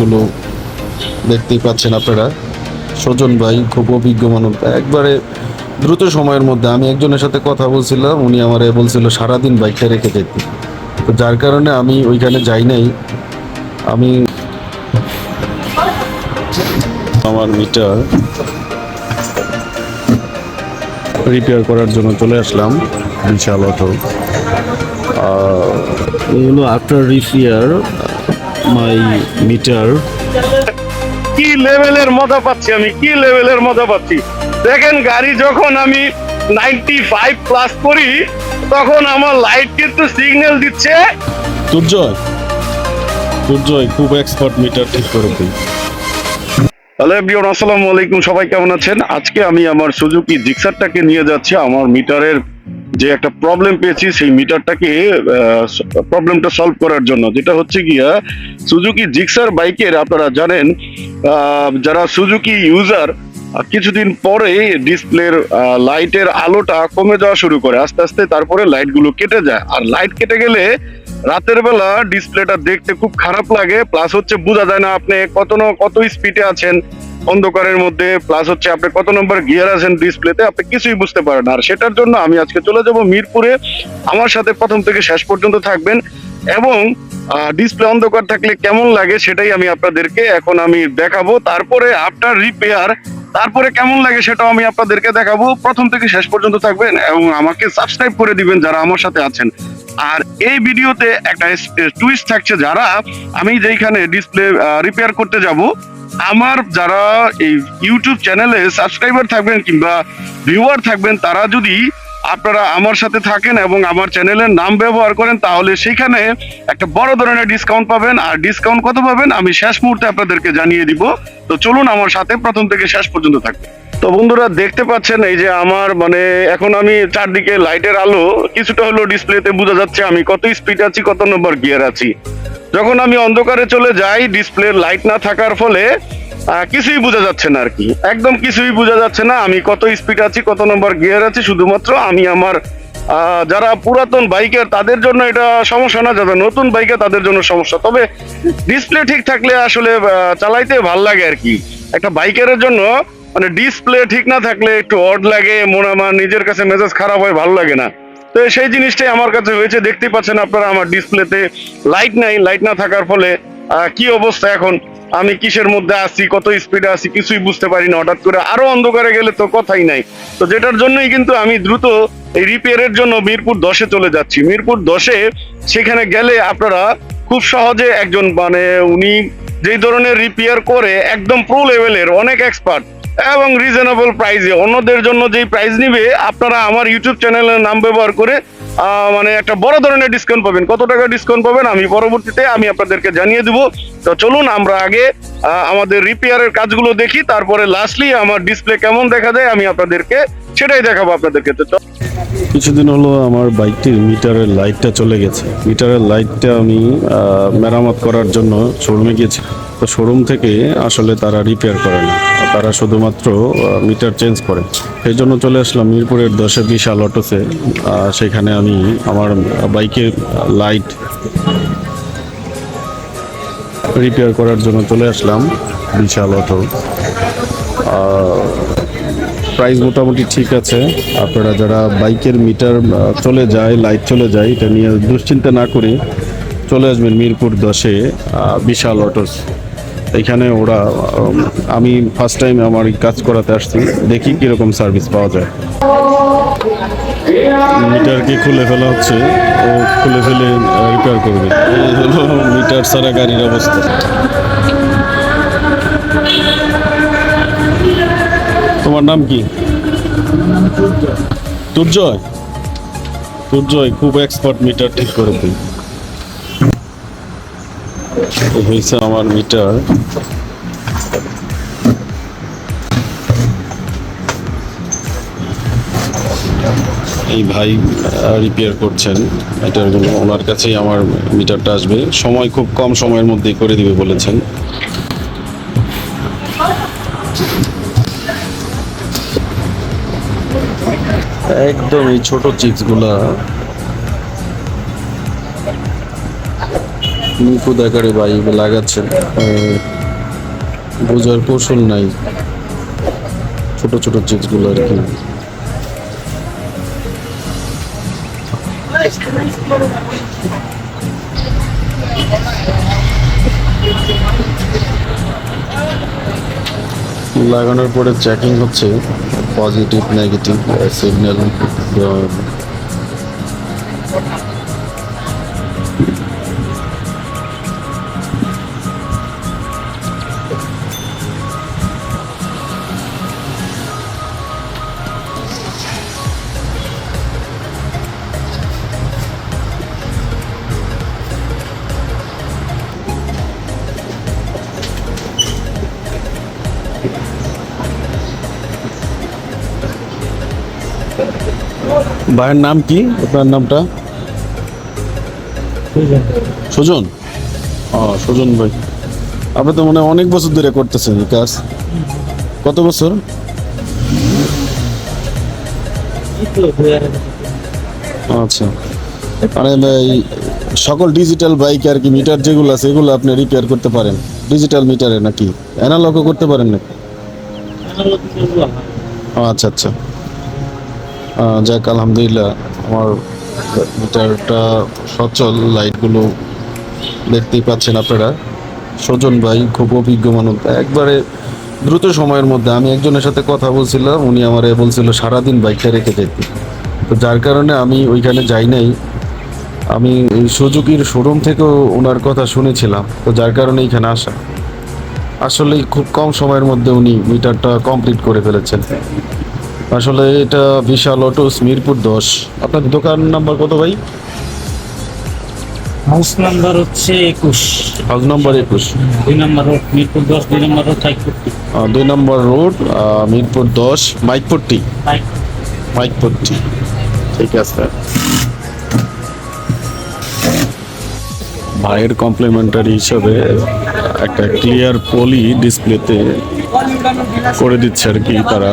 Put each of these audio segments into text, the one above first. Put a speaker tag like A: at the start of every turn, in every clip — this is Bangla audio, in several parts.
A: লাইটগুলো দেখতেই পাচ্ছেন আপনারা। সজন ভাই খুব অভিজ্ঞ মানুষ। একবারে দ্রুত সময়ের মধ্যে আমি একজনের সাথে কথা বলছিলাম, উনি আমারে বলছিল, সারাদিন বাইকটা রেখে যেতে। তো যার কারণে আমি ওইখানে যাই নাই। আমি আমার মিটার রিপেয়ার করার জন্য চলে আসলাম, বিশাল অটো। এগুলো আফটার রিপেয়ার মাই মিটার।
B: কি লেভেলের মজা পাচ্ছি আমি কি লেভেলের মজা পাচ্ছি। দেখেন গাড়ি যখন আমি নাইনটি ফাইভ প্লাস করি তখন আমার লাইট কিন্তু সিগন্যাল দিচ্ছে।
A: দুর্জয় দুর্জয় খুব এক্সপার্ট মিটার ঠিক করে দিই
B: হ্যালো এভরিওয়ান আসসালামু আলাইকুম সবাই কেমন আছেন? আজকে আমি আমার সুজুকি জিক্সারটাকে নিয়ে যাচ্ছি আমার মিটারের যে একটা প্রবলেম পেয়েছি, সেই মিটারটাকে প্রবলেমটা সলভ করার জন্য। যেটা হচ্ছে গিয়া সুজুকি জিক্সার বাইকের আপনারা জানেন যারা সুজুকি ইউজার কিছুদিন পরে ডিসপ্লের লাইটের আলোটা কমে যাওয়া শুরু করে। আস্তে আস্তে তারপরে লাইটগুলো কেটে যায়। আর লাইট কেটে গেলে রাতের বেলা ডিসপ্লেটা দেখতে খুব খারাপ লাগে। প্লাস হচ্ছে বোঝা যায় না আপনি কত ন- কত স্পিডে আছেন। অন্ধকারের মধ্যে প্লাস হচ্ছে আপনি কত নম্বর গিয়ার আছেন ডিসপ্লেতে আপনি কিছুই বুঝতে পারেন আর সেটার জন্য আমি আজকে চলে যাব মিরপুরে। আমার সাথে প্রথম থেকে শেষ পর্যন্ত থাকবেন এবং ডিসপ্লে অন্ধকার থাকলে কেমন লাগে সেটাই আমি আপনাদেরকে এখন আমি দেখাবো। তারপরে আফটার রিপেয়ার তারপরে কেমন লাগে সেটাও আমি আপনাদেরকে দেখাবো। প্রথম থেকে শেষ পর্যন্ত থাকবেন এবং আমাকে সাবস্ক্রাইব করে দিবেন যারা আমার সাথে আছেন। আর এই ভিডিওতে একটা টুইস্ট থাকছে, যারা আমি যেখানে ডিসপ্লে রিপেয়ার করতে যাব, আমার যারা এই ইউটিউব চ্যানেলে সাবস্ক্রাইবার থাকবেন কিংবা ভিউয়ার থাকবেন, তারা যদি আপনারা আমার সাথে থাকেন এবং আমার চ্যানেলের নাম ব্যবহার করেন, তাহলে সেখানে একটা বড় ধরনের ডিসকাউন্ট পাবেন। আর ডিসকাউন্ট কত পাবেন? আমি শেষ মুহূর্তে আপনাদেরকে জানিয়ে দিব। তো চলুন আমার সাথে প্রথম থেকে শেষ পর্যন্ত থাকবে। তো বন্ধুরা, দেখতে পাচ্ছেন এই যে আমার মানে এখন আমি চারদিকে লাইটের আলো, কিছুটা হলো ডিসপ্লেতে বোঝা যাচ্ছে আমি কত স্পিড আছি, কত নম্বর গিয়ার আছি। যখন আমি অন্ধকারে চলে যাই ডিসপ্লের লাইট না থাকার ফলে কিছুই বোঝা যাচ্ছে না আর কি। একদম কিছুই বোঝা যাচ্ছে না। আমি কত স্পিড আছি, কত নম্বর গিয়ার আছি, শুধুমাত্র আমি আমার যারা পুরাতন বাইকার তাদের জন্য এটা সমস্যা না, যারা নতুন বাইকার তাদের জন্য সমস্যা। তবে ডিসপ্লে ঠিক থাকলে আসলে চালাইতে ভালো লাগে আর কি। একটা বাইকারের জন্য মানে ডিসপ্লে ঠিক না থাকলে একটু অড লাগে, মনে আমার নিজের কাছে মেজাজ খারাপ হয়, ভালো লাগে না। তো সেই জিনিসটাই আমার কাছে হয়েছে। দেখতেই পাচ্ছেন আপনারা আমার ডিসপ্লেতে লাইট নাই। লাইট না থাকার ফলে কি অবস্থা এখন? আমি কিসের মধ্যে আছি, কত স্পিডে আছি, কিছুই বুঝতে পারি না হঠাৎ করে আরও অন্ধকারে গেলে তো কথাই নাই। তো যেটার জন্যই কিন্তু আমি দ্রুত এই রিপেয়ারের জন্য মিরপুর দশে চলে যাচ্ছি। মিরপুর দশে সেখানে গেলে আপনারা খুব সহজে একজন মানে উনি যেই ধরনের রিপেয়ার করে একদম প্রো লেভেলের অনেক এক্সপার্ট এবং রিজনেবল প্রাইজে অন্যদের জন্য যেই প্রাইজ নিবে, আপনারা আমার ইউটিউব চ্যানেলের নাম ব্যবহার করে মানে একটা বড় ধরনের ডিসকাউন্ট পাবেন। কত টাকা ডিসকাউন্ট পাবেন আমি পরবর্তীতে আমি আপনাদেরকে জানিয়ে দেবো। তো চলুন আমরা আগে আমাদের রিপেয়ারের কাজগুলো দেখি, তারপরে লাস্টলি আমার ডিসপ্লে কেমন দেখা যায় আমি আপনাদেরকে সেটাই দেখাবো আপনাদেরকে তো
A: কিছুদিন হলো আমার বাইকটির মিটারের লাইটটা চলে গেছে। মিটারের লাইটটা আমি মেরামত করার জন্য শোরুমে গিয়েছি। তো শোরুম থেকে আসলে তারা রিপেয়ার করে না। তারা শুধুমাত্র মিটার চেঞ্জ করে। সেই জন্য চলে আসলাম মিরপুরের দশে বিশাল আহ, সেখানে আমি আমার বাইকের লাইট রিপেয়ার করার জন্য চলে আসলাম বিশাল অটো। প্রাইস মোটামুটি ঠিক আছে। আপনারা যারা বাইকের মিটার চলে যায় লাইট চলে যায়, এটা নিয়ে দুশ্চিন্তা না করে চলে আসবেন মিরপুর দশে বিশাল অটোস এখানে ওরা আমি ফার্স্ট টাইম আমার কাজ করাতে আসছি। দেখি কীরকম সার্ভিস পাওয়া যায়। মিটারকে খুলে ফেলা হচ্ছে। ও খুলে ফেলে রিপেয়ার করবে। এই মিটার ছাড়া গাড়ির অবস্থা। তোমার নাম কি? দুর্জয়? দুর্জয়, খুব এক্সপার্ট মিটার ঠিক করে দিই। হয়েছে আমার মিটার এই ভাই রিপেয়ার করছেন। এটার ওনার কাছেই আমার মিটারটা আসবে। সময় খুব কম সময়ের মধ্যেই করে দিবে বলেছেন। একদম এই ছোট চিপসগুলা নিখুঁত আকারে বাইক লাগাচ্ছেন। বোঝার কৌশল নাই। ছোট ছোট চিজগুলো আর কি। লাগানোর পরে চেকিং হচ্ছে। পজিটিভ নেগেটিভ সিগন্যাল ভাইয়ের নাম কি? আপনার নামটা? সুজন। ও, সুজন ভাই। আপনি তো মনে অনেক বছর ধরে করতেছেন কাজ। কত বছর? আচ্ছা। মানে সকল ডিজিটাল বাইক আর কি মিটার যেগুলো আছে, এগুলো আপনি রিপেয়ার করতে পারেন। ডিজিটাল মিটারে নাকি? অ্যানালগও করতে পারেন নাকি? আচ্ছা আচ্ছা। যাক, আলহামদুলিল্লাহ, আমার মিটারটা সচল, লাইটগুলো দেখতেই পাচ্ছেন আপনারা। সজন ভাই খুব অভিজ্ঞ মানুষ। একবারে দ্রুত সময়ের মধ্যে আমি একজনের সাথে কথা বলছিলাম, উনি আমারে বলছিল, সারাদিন বাইকটা রেখে যেতে তো যার কারণে আমি ওইখানে যাই নাই। আমি সুজুকির শোরুম থেকেও ওনার কথা শুনেছিলাম, তো যার কারণে এখানে আসা। আসলে খুব কম সময়ের মধ্যে উনি মিটারটা কমপ্লিট করে ফেলেছেন। আসলে এটা বিশাল অটোস মিরপুর দশ। আপনার দোকান নাম্বার কত ভাই?
C: হাউস নাম্বার হচ্ছে একুশ।
A: হাউস নাম্বার একুশ।
C: দুই নাম্বার রোড মিরপুর দশ দুই নাম্বার রোড সাইকপুরটি
A: দুই নম্বর রোড মিরপুর দশ মাইকপট্টি। মাইকপট্টি। ঠিক আছে। ভাইয়ের কমপ্লিমেন্টারি হিসাবে একটা ক্লিয়ার পলি ডিসপ্লেতে করে দিচ্ছে আর কি তারা।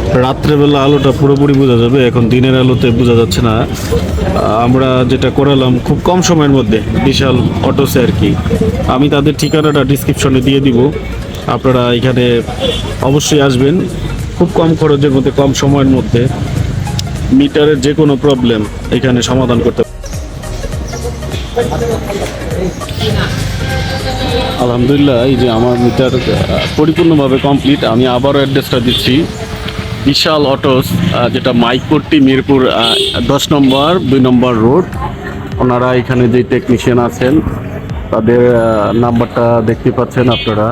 A: রাত্রেবেলা আলোটা পুরোপুরি বোঝা যাবে, এখন দিনের আলোতে বোঝা যাচ্ছে না। আমরা যেটা করালাম খুব কম সময়ের মধ্যে, বিশাল অটোসে আর কি। আমি তাদের ঠিকানাটা ডিসক্রিপশনে দিয়ে দিব। আপনারা এখানে অবশ্যই আসবেন, খুব কম খরচের মধ্যে, কম সময়ের মধ্যে। মিটারের যে কোনো প্রবলেম এখানে সমাধান করতে আলহামদুলিল্লাহ, এই যে আমার মিটার পরিপূর্ণভাবে কমপ্লিট আমি আবারও অ্যাড্রেসটা দিচ্ছি। বিশাল অটোস যেটা মাইকপট্টি, মিরপুর দশ নম্বর, দুই নম্বর রোড। ওনারা এখানে যে টেকনিশিয়ান আছেন, তাদের নাম্বারটা দেখতে পাচ্ছেন আপনারা।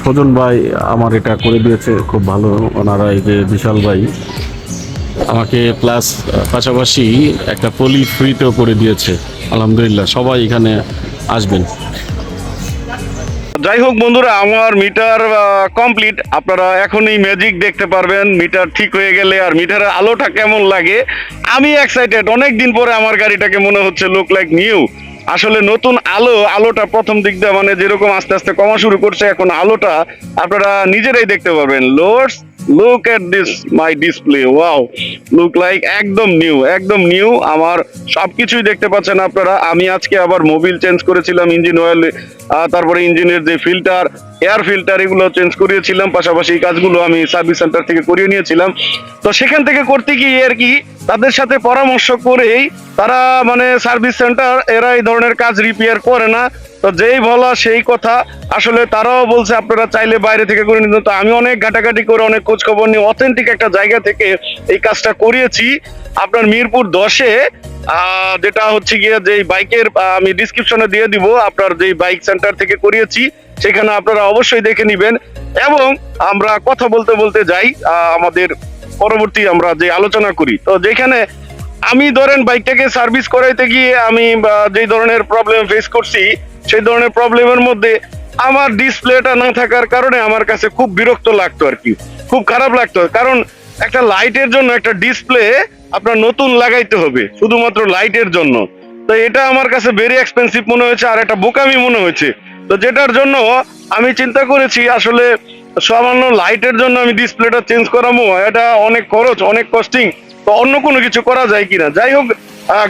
A: সজন ভাই আমার এটা করে দিয়েছে, খুব ভালো। ওনারা এই যে বিশাল ভাই, আমাকে প্লাস পাশাপাশি একটা পলি ফ্রিতেও করে দিয়েছে। আলহামদুলিল্লাহ, সবাই এখানে আসবেন।
B: যাই হোক বন্ধুরা, আমার মিটার কমপ্লিট আপনারা এখনই ম্যাজিক দেখতে পারবেন, মিটার ঠিক হয়ে গেলে আর মিটারের আলোটা কেমন লাগে। আমি এক্সাইটেড অনেক দিন পরে আমার গাড়িটাকে মনে হচ্ছে লুক লাইক নিউ আসলে নতুন আলো, আলোটা প্রথম দিক দিয়ে মানে যেরকম আস্তে আস্তে কমা শুরু করছে, এখন আলোটা আপনারা নিজেরাই দেখতে পারবেন। Loads look at this my display wow look like একদম নিউ একদম নিউ আমার সবকিছুই দেখতে পাচ্ছেন আপনারা। আমি আজকে আবার মোবিল চেঞ্জ করেছিলাম ইঞ্জিন অয়েল তারপরে ইঞ্জিনের যে ফিল্টার এয়ার ফিল্টার এগুলো চেঞ্জ করিয়েছিলাম। পাশাপাশি এই কাজগুলো আমি সার্ভিস সেন্টার থেকে করিয়ে নিয়েছিলাম। তো সেখান থেকে করতে গিয়ে আর কি, তাদের সাথে পরামর্শ করেই তারা মানে সার্ভিস সেন্টার এরা এই ধরনের কাজ রিপেয়ার করে না। তো যেই বলা সেই কথা, আসলে তারাও বলছে আপনারা চাইলে বাইরে থেকে করে নিতে। তো আমি অনেক ঘাটাঘাটি করে অনেক খোঁজ খবর নিয়ে অথেন্টিক একটা জায়গা থেকে এই কাজটা করিয়েছি। আপনার মিরপুর দশে যেটা হচ্ছে গিয়ে যে বাইকের আমি ডিসক্রিপশনে দিয়ে দিব, আপনার যেই বাইক সেন্টার থেকে করিয়েছি, সেখানে আপনারা অবশ্যই দেখে নেবেন। এবং আমরা কথা বলতে বলতে যাই আমাদের পরবর্তী আমরা যে আলোচনা করি। তো যেখানে আমি ধরেন বাইকটাকে সার্ভিস করাইতে গিয়ে আমি যেই ধরনের প্রবলেম ফেস করছি সেই ধরনের প্রবলেমের মধ্যে আমার ডিসপ্লেটা না থাকার কারণে আমার কাছে খুব বিরক্ত লাগতো আর কি। খুব খারাপ লাগতো। কারণ একটা লাইটের জন্য একটা ডিসপ্লে আপনার নতুন লাগাইতে হবে, শুধুমাত্র লাইটের জন্য। তো এটা আমার কাছে ভেরি এক্সপেন্সিভ মনে হয়েছে আর একটা বোকামি মনে হয়েছে। তো যেটার জন্য আমি চিন্তা করেছি, আসলে সামান্য লাইটের জন্য আমি ডিসপ্লেটা চেঞ্জ করাবো, এটা অনেক খরচ, অনেক কস্টিং তো অন্য কোনো কিছু করা যায় কিনা? যাই হোক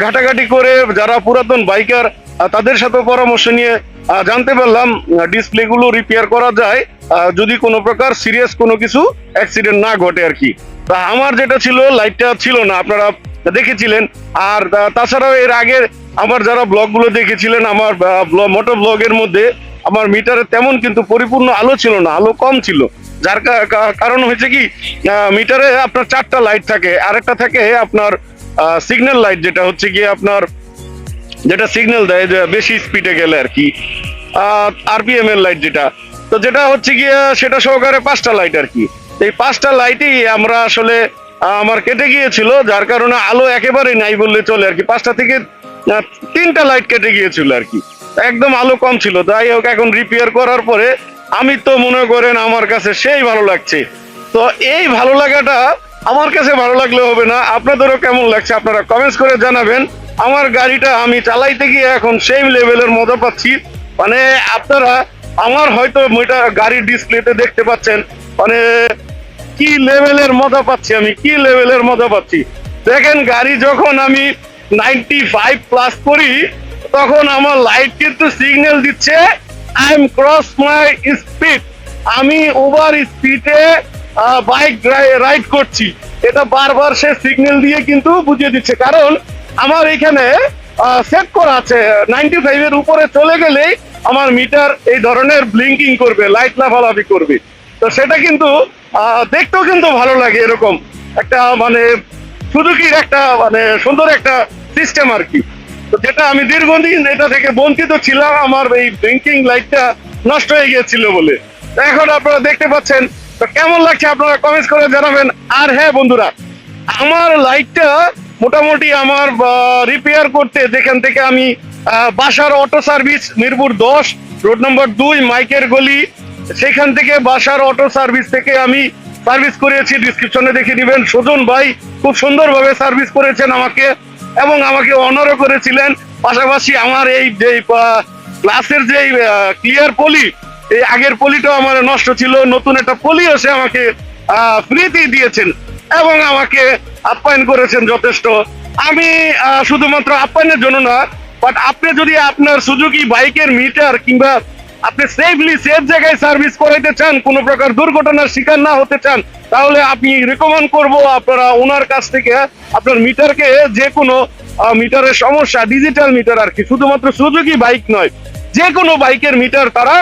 B: ঘাটাঘাটি করে যারা পুরাতন বাইকার তাদের সাথে পরামর্শ নিয়ে জানতে পারলাম ডিসপ্লে গুলো রিপেয়ার করা যায় যদি কোনো প্রকার সিরিয়াস কোনো কিছু অ্যাক্সিডেন্ট না ঘটে আর কি। তা আমার যেটা ছিল লাইটটা ছিল না, আপনারা দেখেছিলেন। আর তাছাড়াও এর আগের আমার যারা ব্লগগুলো দেখেছিলেন, আমার মোটো ব্লগের মধ্যে আমার মিটারে তেমন কিন্তু পরিপূর্ণ আলো ছিল না, আলো কম ছিল। যার কারণ হয়েছে কি মিটারে আপনার চারটা লাইট থাকে, আরেকটা থাকে আপনার সিগন্যাল লাইট যেটা হচ্ছে গিয়ে আপনার যেটা সিগন্যাল দেয় যে বেশি স্পিডে গেলে আর কি। আরপিএম এর লাইট যেটা, তো যেটা হচ্ছে গিয়ে সেটা সহকারে পাঁচটা লাইট আর কি। এই পাঁচটা লাইটই আমরা আসলে আমার কেটে গিয়েছিল, যার কারণে আলো একেবারেই নাই বললে চলে আর কি। পাঁচটা থেকে তিনটা লাইট কেটে গিয়েছিল আর কি। একদম আলো কম ছিল। যাই হোক, এখন রিপেয়ার করার পরে আমি তো মনে করেন আমার কাছে সেই ভালো লাগছে। তো এই ভালো লাগাটা আমার কাছে ভালো লাগলে হবে না। আপনাদেরও কেমন লাগছে আপনারা কমেন্টস করে জানাবেন। আমার গাড়িটা আমি চালাইতে গিয়ে এখন সেই লেভেলের মজা পাচ্ছি। মানে আপনারা আমার হয়তো এটা গাড়ির ডিসপ্লেতে দেখতে পাচ্ছেন। মানে কি লেভেলের মজা পাচ্ছি আমি, কি লেভেলের মজা পাচ্ছি। দেখেন গাড়ি যখন আমি নাইনটি ফাইভ প্লাস করি, তখন আমার লাইট কিন্তু সিগন্যাল দিচ্ছে I am cross my speed আমি ওভার স্পিডে বাইক রাইড করছি। এটা বারবার সে সিগন্যাল দিয়ে কিন্তু বুঝিয়ে দিচ্ছে। কারণ আমার এখানে সেট করা আছে। নাইনটি ফাইভ এর উপরে চলে গেলেই আমার মিটার এই ধরনের ব্লিঙ্কিং করবে লাইট লাফালাফি করবে। তো সেটা কিন্তু দেখতেও কিন্তু ভালো লাগে এরকম। একটা মানে সুজুকির একটা মানে সুন্দর একটা সিস্টেম আর কি। তো যেটা আমি দীর্ঘদিন এটা থেকে বঞ্চিত ছিলাম, আমার এই ব্লিঙ্কিং লাইটটা নষ্ট হয়ে গিয়েছিল বলে। এখন আপনারা দেখতে পাচ্ছেন, তো কেমন লাগছে আপনারা কমেন্টস করে জানাবেন। আর হ্যাঁ বন্ধুরা, আমার লাইটটা মোটামুটি আমার রিপেয়ার করতে যেখান থেকে আমি বাসার অটো সার্ভিস মিরপুর দশ রোড নম্বর দুই, মাইকের গলি, সেখান থেকে বাসার অটো সার্ভিস থেকে আমি সার্ভিস করেছি। ডিসক্রিপশনে দেখে নেবেন সুজন ভাই খুব সুন্দরভাবে সার্ভিস করেছেন আমাকে এবং আমাকে অনারও করেছিলেন। পাশাপাশি আমার এই যে ক্লাসের যে ক্লিয়ার পলি এই আগের পলিটাও আমার নষ্ট ছিল। নতুন একটা পলি এসে আমাকে ফ্রিতেই দিয়েছেন। এবং আমাকে আপ্যায়ন করেছেন যথেষ্ট। আমি শুধুমাত্র আপ্যায়নের জন্য না বাট আপনি যদি আপনার সুজুকি বাইকের মিটার কিংবা আপনি সেফলি সেফ জায়গায় সার্ভিস করাইতে চান, কোনো প্রকার দুর্ঘটনার শিকার না হতে চান, তাহলে আমি রেকমেন্ড করব আপনারা ওনার কাছ থেকে আপনার মিটারকে যে কোনো মিটারের সমস্যা ডিজিটাল মিটার আর কি, শুধুমাত্র সুজুকি বাইক নয় যে কোনো বাইকের মিটার তারা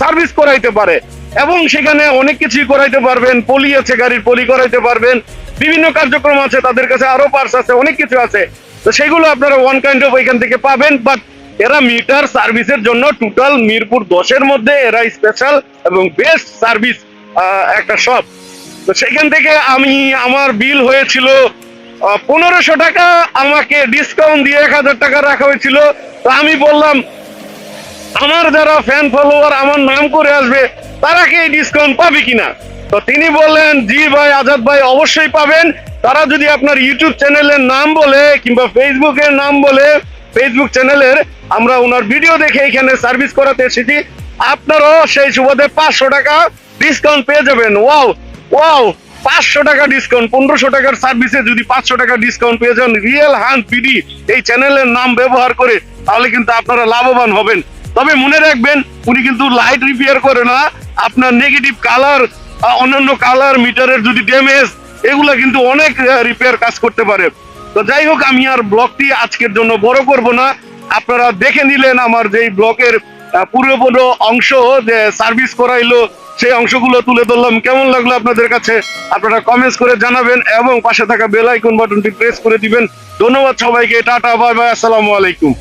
B: সার্ভিস করাইতে পারে। এবং সেখানে অনেক কিছুই করাইতে পারবেন, পলি আছে, গাড়ির পলি করাইতে পারবেন, বিভিন্ন কার্যক্রম আছে, তাদের কাছে আরও পার্স আছে, অনেক কিছু আছে। তো সেগুলো আপনারা ওয়ান কাইন্ড অফ এখান থেকে পাবেন বাট এরা মিটার সার্ভিসের জন্য টোটাল মিরপুর দশের মধ্যে এরা স্পেশাল এবং বেস্ট সার্ভিস একটা শপ তো সেখান থেকে আমি, আমার বিল হয়েছিল পনেরোশো টাকা, আমাকে ডিসকাউন্ট দিয়ে এক হাজার টাকা রাখা হয়েছিল। তো আমি বললাম আমার যারা ফ্যান ফলোয়ার আমার নাম করে আসবে, তারা কি ডিসকাউন্ট পাবে কিনা? তো তিনি বললেন, জি ভাই, আজাদ ভাই অবশ্যই পাবেন। তারা যদি আপনার ইউটিউব চ্যানেলের নাম বলে কিংবা ফেসবুকের নাম বলে ফেসবুক চ্যানেলের আমরা ওনার ভিডিও দেখে এখানে সার্ভিস করাতে এসেছি। আপনারাও সেই সুবাদে পাঁচশো টাকা ডিসকাউন্ট পেয়ে যাবেন। ওয়াও ওয়াও পাঁচশো টাকা ডিসকাউন্ট পনেরোশো টাকার সার্ভিসে যদি পাঁচশো টাকা ডিসকাউন্ট পেয়ে যান রিয়েল হান পিডি এই চ্যানেলের নাম ব্যবহার করে, তাহলে কিন্তু আপনারা লাভবান হবেন। তবে মনে রাখবেন, উনি কিন্তু লাইট রিপেয়ার করে না। আপনার নেগেটিভ কালার অন্যান্য কালার মিটারের যদি ড্যামেজ এগুলা কিন্তু অনেক রিপেয়ার কাজ করতে পারে। তো যাই হোক, আমি আর ব্লগটি আজকের জন্য বড় করব না। আপনারা দেখে নিলেন আমার যেই ব্লকের পুরো পুরো অংশ যে সার্ভিস করাইলো, সেই অংশগুলো তুলে ধরলাম। কেমন লাগল আপনাদের কাছে? আপনারা কমেন্টস করে জানাবেন এবং পাশে থাকা বেল আইকন বাটনটি প্রেস করে দিবেন। ধন্যবাদ সবাইকে। টাটা বাই বাই আসসালামু আলাইকুম।